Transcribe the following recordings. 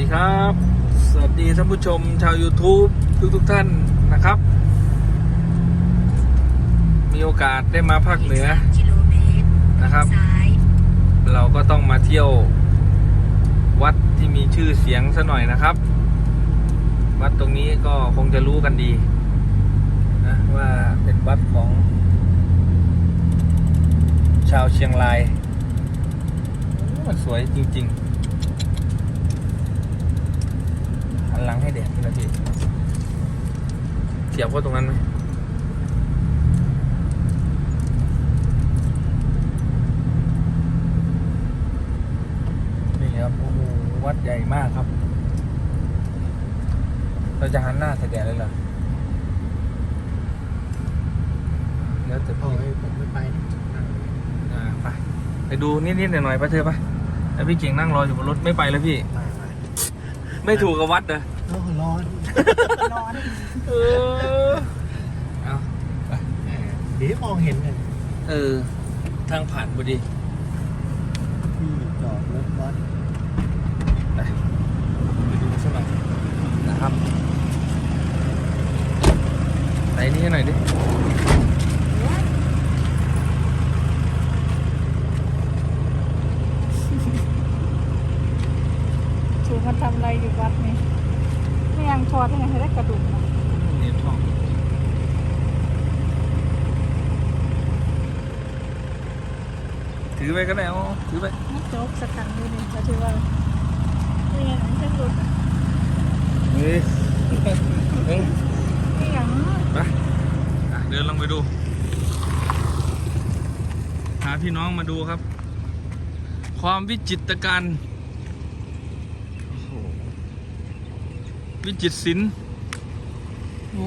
ดีครับ สวัสดีท่านผู้ชมชาว YouTube ทุกทุกๆท่านนะครับ มีโอกาสได้มาภาคเหนือนะครับ เราก็ต้องมาเที่ยววัดที่มีชื่อเสียงซะหน่อยนะครับ วัดตรงนี้ก็คงจะรู้กันดีนะว่าเป็นวัดของ ชาวเชียงรายมันสวยจริง ๆ หันหลังให้แดดนะพี่เสียบเข้าตรงนั้นไหมนี่ครับโอ้โหวัดใหญ่มากครับ เราจะหันหน้าใส่แดดเลยเหรอแล้วแต่เอาพี่ไว้ผมไม่ไปนะอ่าไปไปดูนิดๆหน่อยๆไปเถอะไปแล้วพี่เก่งนั่งรออยู่บนรถไม่ไปแล้วพี่ ไม่ไม่ไม่ถูกกับวัดเหรอโอ้ร้อนร้อนเออเอาแหมเดี๋ยวมองเห็นเลยเออ ทางผ่านพอดีที่จอดรถวัดไปไปดูสักหน่อยนะครับไหนนี่ให้หน่อยดิ สูมันทำอะไรอยู่วัดนี่ไม่ยังพอที่ไหนให้ได้กระดุมนะ นี่ท่องถื อไปก็ได้เอาถือไปมันโจ๊กสักครั้งด้วยนี่ก็ถือว่าไม่ยังไม่ใช่หลุดนี่เออไม่ยังไปอะเดินลงไปดูหาพี่น้องมาดูครับ ความวิจิตรการโอ้โหวิจิตรศิลป์โอ้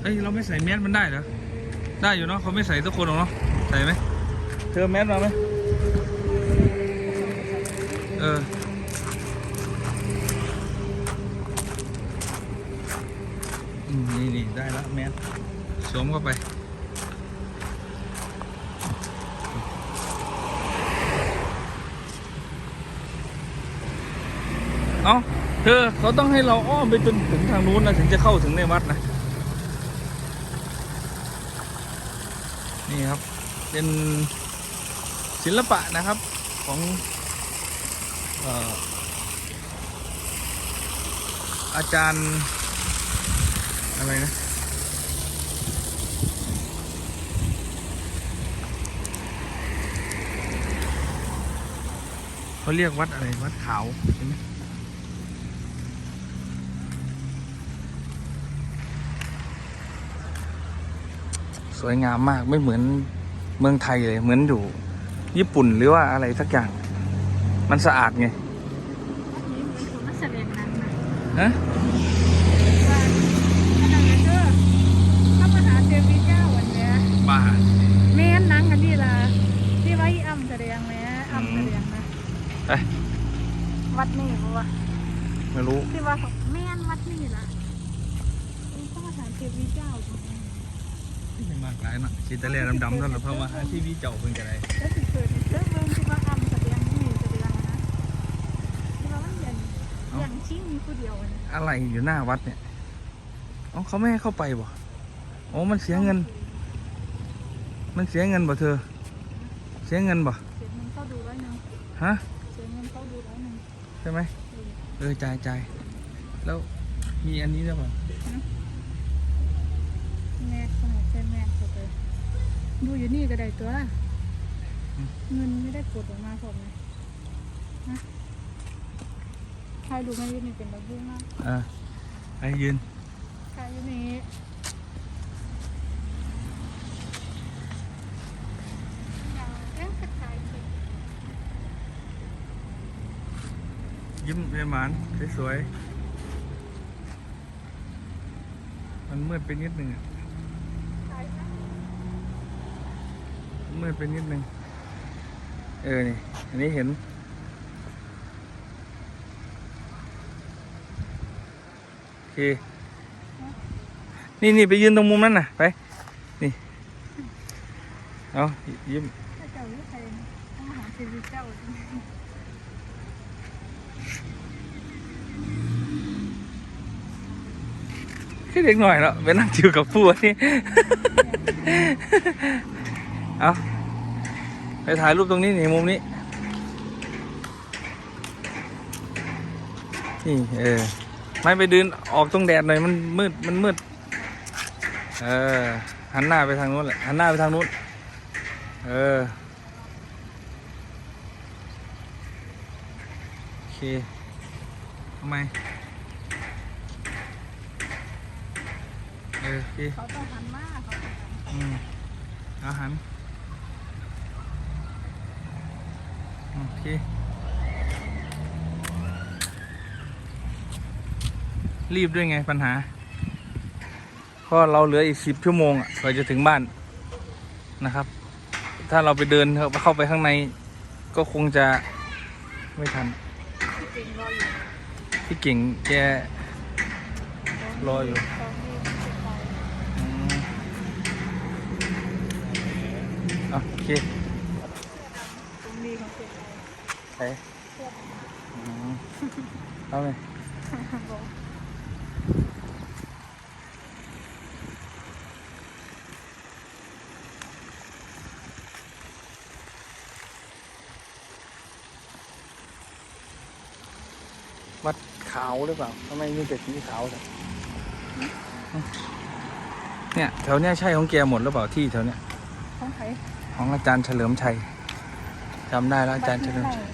เอ้ยเราไม่ใส่แมสมันได้เหรอได้อยู่เนาะเขาไม่ใส่ทุกคนหรอกเนาะใส่ไหม เธอแมสมาไหมเอออืมนี่นี่ได้แล้วแมสสวมเข้าไปเอาเธอเขาต้องให้เราอ้อมไปจนถึงทางนู้นนะถึงจะเข้าถึงในวัดนะ นี่ครับ เป็น ศิลปะนะครับของเอ่ออาจารย์อะไรนะเขาเรียกวัดอะไรวัดขาวใช่ไหมสวยงามมากไม่เหมือนเมืองไทยเลยเหมือนอยู่ ญี่ปุ่นหรือว่าอะไรสักอย่าง มันสะอาดไงวัดนี้เป็นคนมาแสดงหนังนะฮะว่าขนาดนั้นเด้อพระมหาเทวีเจ้าวันเนี้ยบ้าแม่นหนังกันนี่ล่ะที่ไว้อ้ำแสดงแม่อ้ำแสดงนะเอ้ยวัดนี่บัวไม่รู้ที่ว่าเขาแม่นวัดนี่ล่ะเป็นพระมหาเทวีเจ้า ตรงนี้ไม่มากหลายนะชิตาเลียดำๆนั่นแหละเพราะว่าหาที่วิเจ้าเพิ่งจะได้แล้วสิเกิดในเซิร์ฟเวอร์ที่ว่าอ้ำแสดงนี่แสดงนะที่ว่ามันอย่างอย่างชิ่งมีผู้เดียวเนี่ยอะไรอยู่หน้าวัดเนี่ยอ๋อเขาไม่ให้เข้าไปบ่อ๋อมันเสียเงิน มันเสียเงินบ่เธอ เสียเงินบ่เสียเงินเข้าดูร้อยหนึ่งฮะเสียเงินเข้าดูร้อยหนึ่งใช่ไหมเออจ่ายจ่ายแล้วมีอันนี้ด้วยป่ะ แม่ขนาดใช่แม่เขาไป ดูอยู่นี่ก็ได้ตัว เงินไม่ได้กดออกมาผมเลยนะใครดูไม่ยืนนี่เป็นแบบยุ่งมากเออให้ยืนใครอยู่นี่อย่าเล่นกระต่ายสิยิ้มเรียนหมานสวยๆมันมืดไปนิดหนึ่งอะ ตายซะ มืดไปนิดนึง เออ นี่ อันนี้เห็น โอเค นี่นี่ไปยืนตรงมุมนั้นน่ะ ไป นี่ เอายิ้มครต้อเจ้าแค่เด็กหน่อยแล้วไปนั่งจิวกับผู้นี่ เอาไปถ่ายรูปตรงนี้นี่มุมนี้ นี่ เออ ไม่ไปเดินออกตรงแดดหน่อยมันมืดมันมืด เออ หันหน้าไปทางนู้นแหละหันหน้าไปทางนู้น เออ โอเคทำไมเออโอเคเขาต้องหันมากเขาอืมอาหา โอเค รีบด้วยไงปัญหา เพราะเราเหลืออีกสิบชั่วโมงอะกว่าจะถึงบ้านนะครับ ถ้าเราไปเดินเข้าไปข้างใน ก็คงจะไม่ทันที่จริงรออยู่พี่เก่งแกรออยู่โอเค ตรงนี้ของเสร็จไป ไปอืมเอาไหมบอกวัดขาวหรือเปล่าทำไมมีแต่สีขาวแต่เนี่ยแถวเนี้ยใช่ของแกหมดหรือเปล่าที่แถวเนี้ยของใครของอาจารย์เฉลิมชัยจำได้แล้วอาจารย์เฉลิมชัย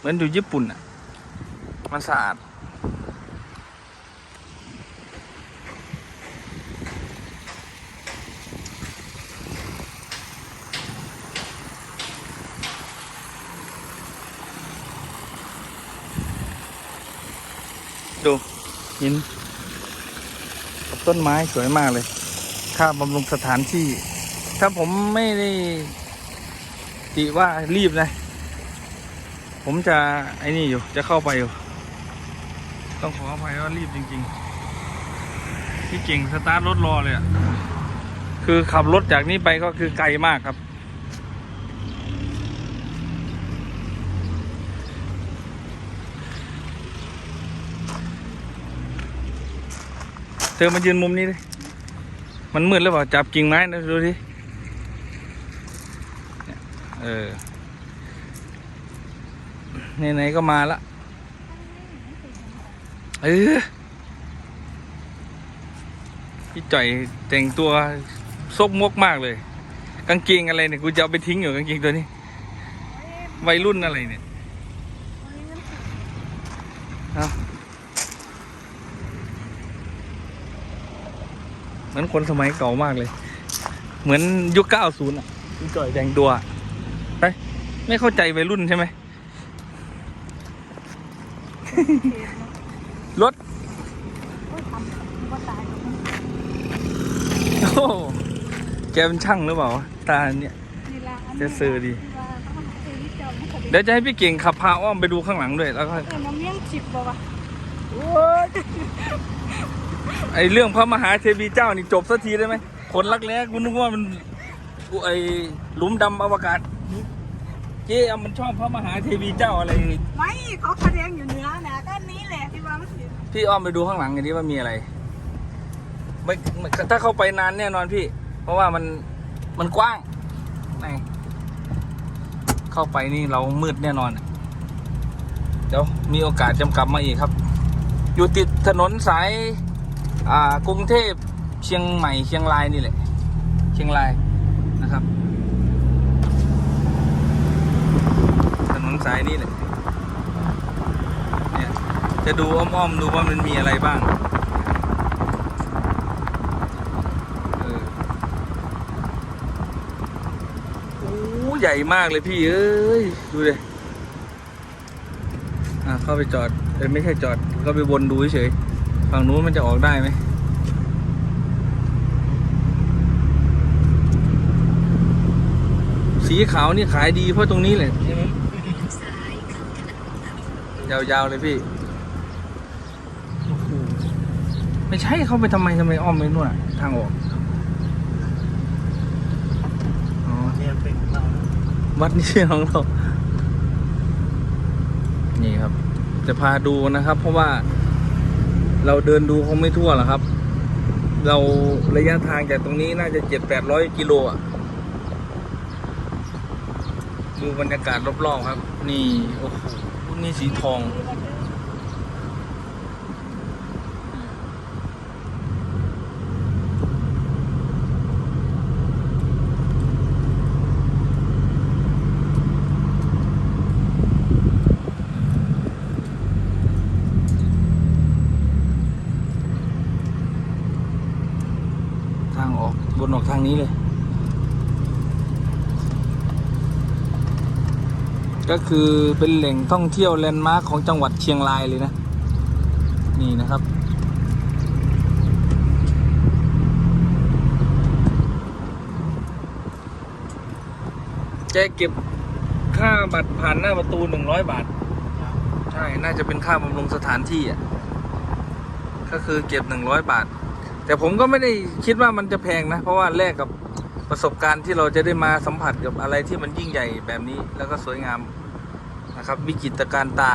เหมือนอยู่ญี่ปุ่นอะ มันสะอาด ดูหินกับต้นไม้สวยมากเลย ค่าบำรุงสถานที่ ถ้าผมไม่ได้ติว่ารีบนะ ผมจะไอ้นี่อยู่จะเข้าไปอยู่ ต้องขออภัยว่ารีบจริงๆพี่เก่งสตาร์ทรถรอเลยอะคือขับรถจากนี้ไปก็คือไกลมากครับ เธอมายืนมุมนี้ดิมันมืดหรือเปล่าจับกิ่งไม้นะดูดิเนี่เออ ไหนๆก็มาละเออพี่จ่อยแต่งตัวซกมกมากเลย กางเกงอะไรเนี่ยกูจะเอาไปทิ้งอยู่กางเกงตัวนี้ วัยรุ่นอะไรเนี่ยเหมือนคนสมัยเก่ามากเลย เหมือนยุคเก้าศูนย์อะพี่จ่อยแต่งตัวไปไม่เข้าใจวัยรุ่นใช่ไหม รถโอ้ยทำว่าตายโอ้โหแกเป็นช่างหรือเปล่าวะตาเนี่ยนี่ละอันจะซื้อดีที่ว่าเขาหาซื้อที่เจ้ามันก็เดี๋ยวจะให้พี่เก่งขับพาอ้อมไปดูข้างหลังด้วย แล้วก็เออน้ำเมี่ยงจิบบอกว่าไอเรื่องพระมหาเทวีเจ้านี่จบสักทีได้ไหม คนรักแร้กูนึกว่ามันกูไอหลุมดำอวกาศ เจ๊เอามันชอบพระมหาเทวีเจ้าอะไร ไม่เขาแสดงอยู่เหนือนะก็อันนี้แหละที่ว่ามันสิพี่อ้อมไปดูข้างหลังกันดิว่ามีอะไรไม่ไม่ถ้าเข้าไปนานแน่นอนพี่ เพราะว่ามันมันกว้างไหนเข้าไปนี่เรามืดแน่นอนอะเดี๋ยวมีโอกาสจำกลับมาอีกครับ อยู่ติดถนนสาย อ่ากรุงเทพเชียงใหม่เชียงรายนี่แหละ เชียงรายนะครับ ถนน สายนี่แหละเนี่ยจะดูอ้อมๆดูว่ามันมีอะไรบ้างโอ้ใหญ่มากเลยพี่ เอ้ย ดูเลยอะเข้าไปจอดเอ้ไม่ใช่จอด ก็ไปวนดูเฉยๆฝั่งนู้นมันจะออกได้ไหมสีขาวนี่ขายดีเพราะตรงนี้แหละใช่ไหม ยาวๆเลยพี่โอ้โหไม่ใช่เข้าไปทำไมทำไมอ้อมไปนู่นอะทางออกอ๋อเนี่ยเป็นของเรานะวัดนี่ใช่ของเรา นี่ครับ จะพาดูนะครับ เพราะว่า เราเดินดูคงไม่ทั่วหรอกครับ เราระยะทางจากตรงนี้น่าจะเจ็ดแปดร้อยกิโลอะ ดูบรรยากาศรอบๆครับ นี่โอ้โหนี่สีทองทางออกบนออกทางนี้เลย ก็คือเป็นแหล่งท่องเที่ยวแลนด์มาร์คของจังหวัดเชียงรายเลยนะ นี่นะครับแกเก็บค่าบัตรผ่านหน้าประตูหนึ่งร้อยบาท ใช่ น่าจะเป็นค่าบำรุงสถานที่อะ ก็คือเก็บหนึ่งร้อยบาท แต่ผมก็ไม่ได้คิดว่ามันจะแพงนะ เพราะว่าแลกกับประสบการณ์ที่เราจะได้มาสัมผัสกับอะไรที่มันยิ่งใหญ่แบบนี้แล้วก็สวยงาม นะครับ วิจิตรการตา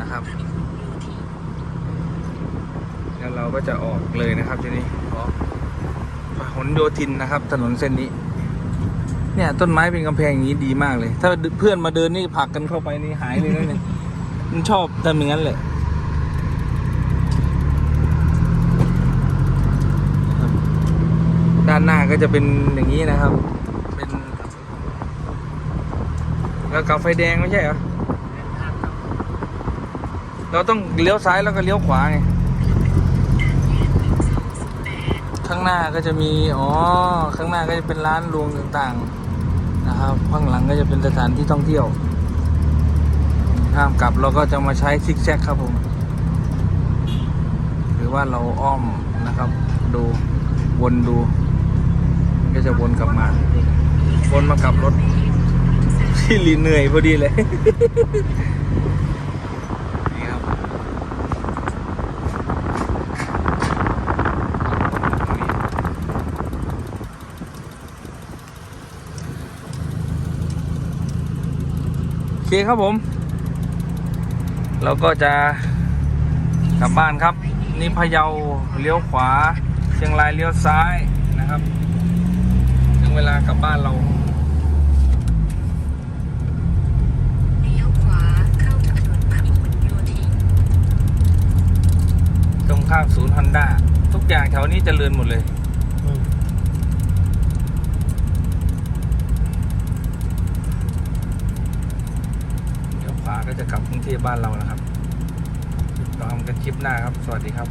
นะครับแล้วเราก็จะออกเลยนะครับทีนี้ออกพหลโยธินนะครับ ถนนเส้นนี้ เนี่ยต้นไม้เป็นกำแพงอย่างนี้ดีมากเลย ถ้าเพื่อนมาเดินนี่ผลักกันเข้าไปนี่หายเลยนะเนี่ยมันชอบทำอย่างนั้นแหละนะครับด้านหน้าก็จะเป็นอย่างนี้นะครับ เป็น แล้วกับไฟแดงไม่ใช่เหรอ เราต้องเลี้ยวซ้ายแล้วก็เลี้ยวขวาไง ข้างหน้าก็จะมี อ๋อ ข้างหน้าก็จะเป็นร้านรวงต่างๆ นะครับ ข้างหลังก็จะเป็นสถานที่ท่องเที่ยว ห้ามกลับเราก็จะมาใช้ซิกแซกครับผม หรือว่าเราอ้อมนะครับ ดู วนดู ก็จะวนกลับมา วนมากลับรถ ที่ลีเหนื่อยพอดีเลย นี่ครับโอเคครับผม เราก็จะกลับบ้านครับ นี่พะเยาเลี้ยวขวา เชียงรายเลี้ยวซ้ายนะครับ ถึงเวลากลับบ้านเรา เลี้ยวขวาเข้าถนนพหลโยธิน ตรงข้ามศูนย์ ฮอนด้าทุกอย่างแถวนี้เจริญหมดเลย เดี๋ยวขวาก็จะกลับกรุงเทพบ้านเรานะครับติดตามกันคลิปหน้าครับ สวัสดีครับ